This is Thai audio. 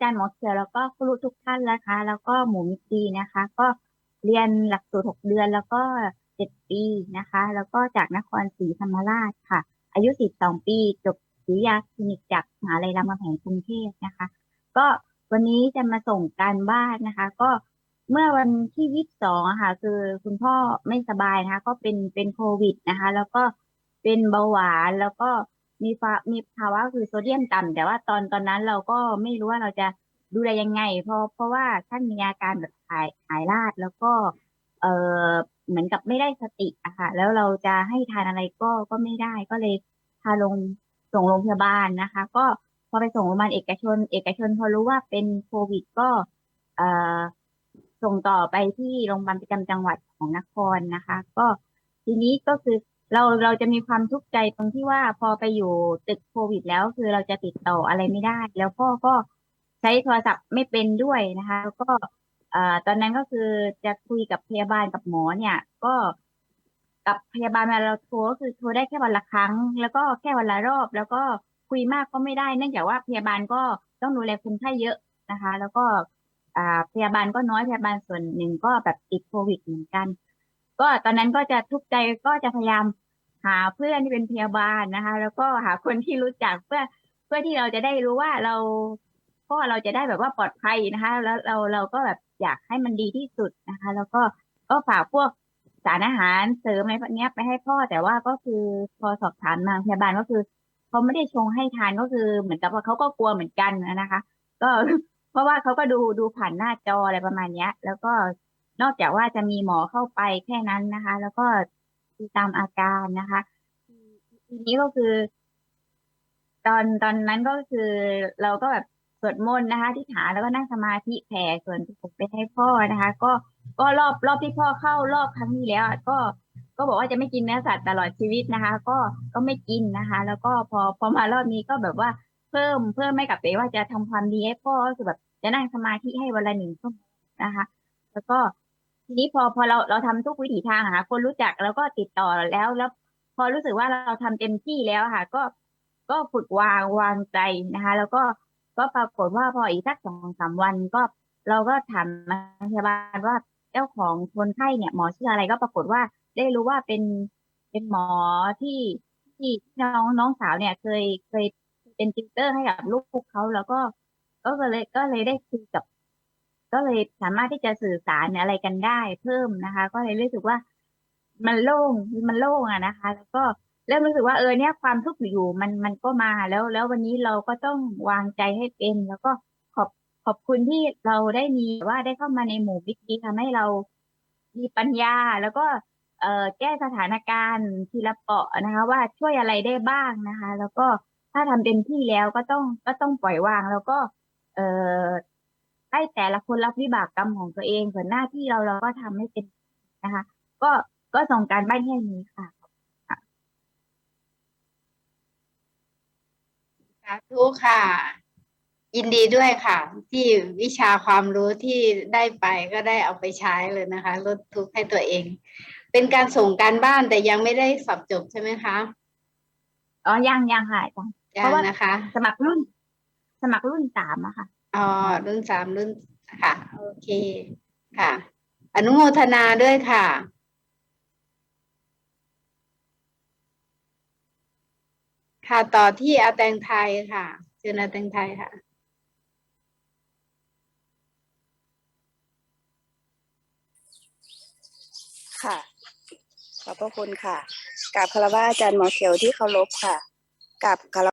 อาจารย์หมอเขียวแล้วก็ครูทุกท่านนะคะ แล้วก็หมูมิตีนะคะ ก็เรียนหลักสูตรหกเดือนแล้วก็เจ็ดปีนะคะ แล้วก็จากนครศรีธรรมราชค่ะ อายุสิบสองปีจบวิทยาคลินิกจากมหาลัยรามคำแหงกรุงเทพนะคะ ก็วันนี้จะมาส่งการบ้านนะคะ ก็เมื่อวันที่ยี่สิบสองค่ะ คือคุณพ่อไม่สบายนะคะ ก็เป็นเป็นโควิดนะคะ แล้วก็เป็นเบาหวานแล้วก็ มีฟ้ามีภาวะคือโซเดียมต่ำแต่ว่าตอนตอนนั้นเราก็ไม่รู้ว่าเราจะดูแลยังไง เพราะเพราะว่าท่านมีอาการแบบหายหายราดแล้วก็ เออเหมือนกับไม่ได้สติอะค่ะ แล้วเราจะให้ทานอะไรก็ก็ไม่ได้ก็เลยพาลงส่งโรงพยาบาลนะคะ ก็พอไปส่งโรงพยาบาลเอกชน เอกชนพอรู้ว่าเป็นโควิดก็เออส่งต่อไปที่โรงพยาบาลประจำจังหวัดของนครนะคะ ก็ทีนี้ก็คือ เราเราจะมีความทุกข์ใจตรงที่ว่าพอไปอยู่ตึกโควิดแล้วคือเราจะติดต่ออะไรไม่ได้ แล้วพ่อก็ใช้โทรศัพท์ไม่เป็นด้วยนะคะ แล้วก็ตอนนั้นก็คือจะคุยกับพยาบาลกับหมอเนี่ย ก็กับพยาบาลเวลาเราโทรก็คือโทรได้แค่วันละครั้ง แล้วก็แค่วันละรอบ แล้วก็คุยมากก็ไม่ได้ เนื่องจากว่าพยาบาลก็ต้องดูแลคนไข้เยอะนะคะ แล้วก็พยาบาลก็น้อยพยาบาลส่วนหนึ่งก็แบบติดโควิดเหมือนกัน ก็ตอนนั้นก็จะทุกข์ใจก็จะพยายามหาเพื่อนที่เป็นพยาบาลนะคะ แล้วก็หาคนที่รู้จักเพื่อเพื่อที่เราจะได้รู้ว่าเราพ่อเราจะได้แบบว่าปลอดภัยนะคะ แล้วเราเราก็แบบอยากให้มันดีที่สุดนะคะ แล้วก็ก็ฝากพวกสารอาหารเสริมอะไรพวกนี้ไปให้พ่อแต่ว่าก็คือพอสอบถามทางพยาบาลก็คือเขาไม่ได้ชงให้ทานก็คือเหมือนกับว่าเขาก็กลัวเหมือนกันนะคะ ก็เพราะว่าเขาก็ดูดูผ่านหน้าจออะไรประมาณเนี้ย แล้วก็ นอกจากว่าจะมีหมอเข้าไปแค่นั้นนะคะ แล้วก็ดูตามอาการนะคะทีนี้ก็คือ ตอนตอนนั้นก็คือเราก็แบบสวดมนต์นะคะที่ฐานแล้วก็นั่งสมาธิแผ่ส่วนผมไปให้พ่อนะคะ ก็ก็รอบรอบที่พ่อเข้ารอบครั้งที่แล้วก็ก็บอกว่าจะไม่กินเนื้อสัตว์ตลอดชีวิตนะคะ ก็ก็ไม่กินนะคะ แล้วก็พอพอมารอบนี้ก็แบบว่าเพิ่มเพิ่มไม่กับตัวเองว่าจะทำความดีให้พ่อก็คือแบบจะนั่งสมาธิให้วันละหนึ่งชั่วโมงนะคะ แล้วก็ ทีนี้พอพอเราเราทำทุกวิถีทางค่ะคนรู้จักแล้วก็ติดต่อแล้วแล้ว พอรู้สึกว่าเราทำเต็มที่แล้วค่ะ ก็ก็ฝึกวางวางใจนะคะ แล้วก็ก็ปรากฏว่าพออีกสักสองสามวันก็เราก็ถามพยาบาลว่าเจ้าของคนไข้เนี่ยหมอชื่ออะไรก็ปรากฏว่าได้รู้ว่าเป็นเป็นหมอที่ที่น้องน้องสาวเนี่ยเคยเคยเป็นติวเตอร์ให้กับลูกเขาแล้วก็ ก็เลยก็เลยได้คุยกับ ก็เลยสามารถที่จะสื่อสารอะไรกันได้เพิ่มนะคะ ก็เลยรู้สึกว่า มันโล่งมันโล่งอะนะคะ แล้วก็เริ่มรู้สึกว่าเออเนี่ยความทุกข์อยู่มันมันก็มาแล้ว แล้ววันนี้เราก็ต้องวางใจให้เป็น แล้วก็ขอบขอบคุณที่เราได้มีว่าได้เข้ามาในหมู่วิธีทำให้เรามีปัญญาแล้วก็เอ่อแก้สถานการณ์ทีละเปาะนะคะ ว่าช่วยอะไรได้บ้างนะคะ แล้วก็ถ้าทำเต็มที่แล้วก็ต้องก็ต้องปล่อยวางแล้วก็ เอ่อ ให้แต่ละคนรับวิบากกรรมของตัวเองส่วนหน้าที่เราเราก็ทำให้เป็นนะคะ ก็ก็ส่งการบ้านแค่นี้ค่ะสาธุค่ะ ยินดีด้วยค่ะ ที่วิชาความรู้ที่ได้ไปก็ได้เอาไปใช้เลยนะคะ ลดทุกข์ให้ตัวเอง เป็นการส่งการบ้านแต่ยังไม่ได้สอบจบใช่ไหมคะอ๋อยังยังค่ะอาจารย์ยัเพราะงว่านะคะ สมัครรุ่น สมัครรุ่นสามอะค่ะ อ๋อรุ่นสามรุ่นค่ะ โอเคค่ะ อนุโมทนาด้วยค่ะค่ะต่อที่อาแตงไทยค่ะเชิญอาแตงไทยค่ะ ค่ะ ขอบพระคุณค่ะกราบคารวะอาจารย์หมอเขียวที่เคารพค่ะกราบคาร